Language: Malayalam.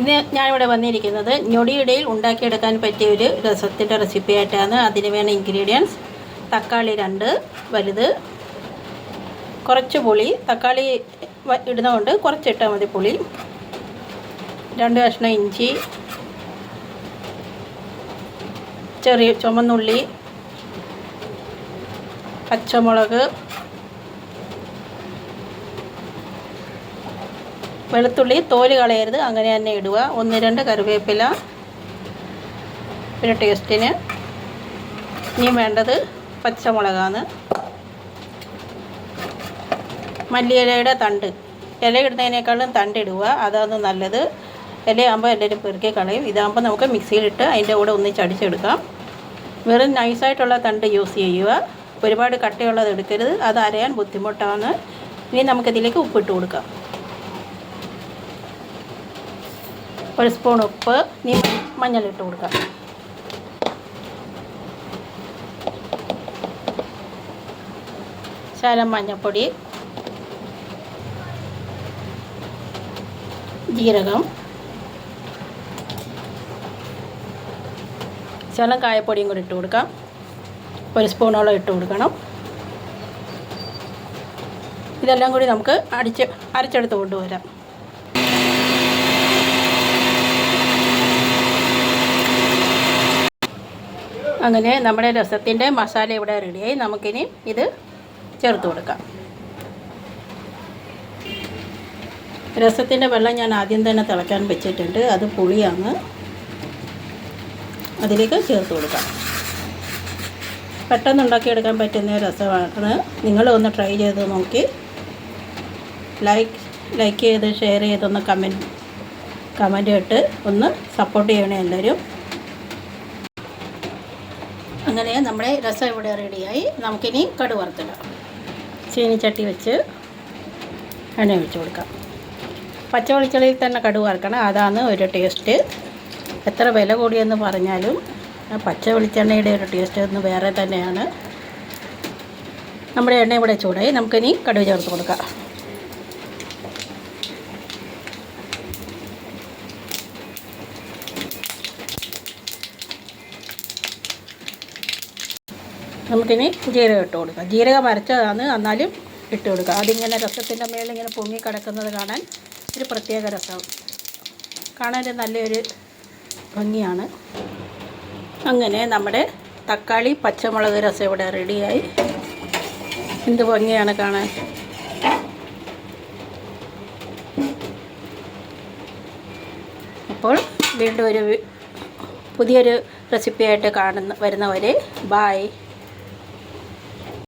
ഇന്ന് ഞാനിവിടെ വന്നിരിക്കുന്നത് ഞൊടിയിടയിൽ ഉണ്ടാക്കിയെടുക്കാൻ പറ്റിയ ഒരു രസത്തിന്റെ റെസിപ്പി ആയിട്ടാണ്. അതിന് വേണ്ട ഇൻഗ്രീഡിയൻസ് തക്കാളി രണ്ട് വലുത് കുറച്ച് പുളി. തക്കാളി ഇടുന്നതുകൊണ്ട് കുറച്ചിട്ടാൽ മതി പുളി. രണ്ട് കഷ്ണം ഇഞ്ചി ചെറിയ ചുമന്നുള്ളി പച്ചമുളക് വെളുത്തുള്ളി തോൽ കളയരുത്. അങ്ങനെ തന്നെ ഇടുക. ഒന്ന് രണ്ട് കറിവേപ്പില. പിന്നെ ടേസ്റ്റിന് ഇനി വേണ്ടത് പച്ചമുളകാണ്. മല്ലിയിലയുടെ തണ്ട്. ഇല ഇടുന്നതിനേക്കാളും തണ്ട് ഇടുക. അതാണ് നല്ലത്. ഇലയാകുമ്പോൾ എല്ലാവരും പെറുക്കി കളയും. ഇതാകുമ്പോൾ നമുക്ക് മിക്സിയിലിട്ട് അതിന്റെ കൂടെ ഒന്നിച്ചടിച്ചെടുക്കാം വെറും നൈസായിട്ടുള്ള തണ്ട് യൂസ് ചെയ്യുക. ഒരുപാട് കട്ടയുള്ളത് എടുക്കരുത്. അത് അരയാൻ ബുദ്ധിമുട്ടാണ്. ഇനി നമുക്കിതിലേക്ക് ഉപ്പിട്ട് കൊടുക്കാം. ഒരു സ്പൂൺ ഉപ്പ് നീ മഞ്ഞളിട്ട് കൊടുക്കാം. ശകലം മഞ്ഞൾപ്പൊടി ജീരകം ശകലം കായപ്പൊടിയും കൂടി ഇട്ട് കൊടുക്കാം. ഒരു സ്പൂണോളം ഇട്ട് കൊടുക്കണം. ഇതെല്ലാം കൂടി നമുക്ക് അടിച്ച് അരച്ചെടുത്ത് കൊണ്ടുവരാം. അങ്ങനെ നമ്മുടെ രസത്തിന്റെ മസാല ഇവിടെ റെഡിയായി നമുക്കിനി ഇത് ചേർത്ത് കൊടുക്കാം. രസത്തിന്റെ വെള്ളം ഞാൻ ആദ്യം തന്നെ തിളയ്ക്കാൻ വെച്ചിട്ടുണ്ട്. അത് പുളിയാണ്. അതിലേക്ക് ചേർത്ത് കൊടുക്കാം. പെട്ടെന്ന് ഉണ്ടാക്കിയെടുക്കാൻ പറ്റുന്ന രസമാണ്. നിങ്ങൾ ഒന്ന് ട്രൈ ചെയ്ത് നോക്കി. ലൈക്ക് ലൈക്ക് ചെയ്ത് ഷെയർ ചെയ്തൊന്ന് കമന്റ് കമന്റ് ഇട്ട് ഒന്ന് സപ്പോർട്ട് ചെയ്യണേ എല്ലാവരും. അങ്ങനെ നമ്മുടെ രസം ഇവിടെ റെഡിയായി. നമുക്കിനി കടു വറുത്തിടാം. ചീനിച്ചട്ടി വെച്ച് എണ്ണ ഒഴിച്ച് കൊടുക്കാം. പച്ച വെളിച്ചെണ്ണയിൽ തന്നെ കടു വറുക്കണം. അതാണ് ഒരു ടേസ്റ്റ്. എത്ര വില കൂടിയെന്ന് പറഞ്ഞാലും പച്ച വെളിച്ചെണ്ണയുടെ ഒരു ടേസ്റ്റ് ഒന്ന് വേറെ തന്നെയാണ്. നമ്മുടെ എണ്ണ ഇവിടെ ചൂടായി. നമുക്കിനി കടുവ് ചേർത്ത് കൊടുക്കാം. നമുക്കിനി ജീരകം ഇട്ട് കൊടുക്കാം. ജീരകം അരച്ചതാണ്. എന്നാലും ഇട്ട് കൊടുക്കുക അതിങ്ങനെ രസത്തിന്റെ മേളിങ്ങനെ പൊങ്ങി കിടക്കുന്നത് കാണാൻ ഒരു പ്രത്യേക രസം. കാണാൻ നല്ലൊരു ഭംഗിയാണ്. അങ്ങനെ നമ്മുടെ തക്കാളി പച്ചമുളക് രസം ഇവിടെ റെഡിയായി. എന്ത് ഭംഗിയാണ് കാണാൻ. അപ്പോൾ വീണ്ടും ഒരു പുതിയൊരു റെസിപ്പിയായിട്ട് കാണുന്ന വരുന്നവരെ ബായ്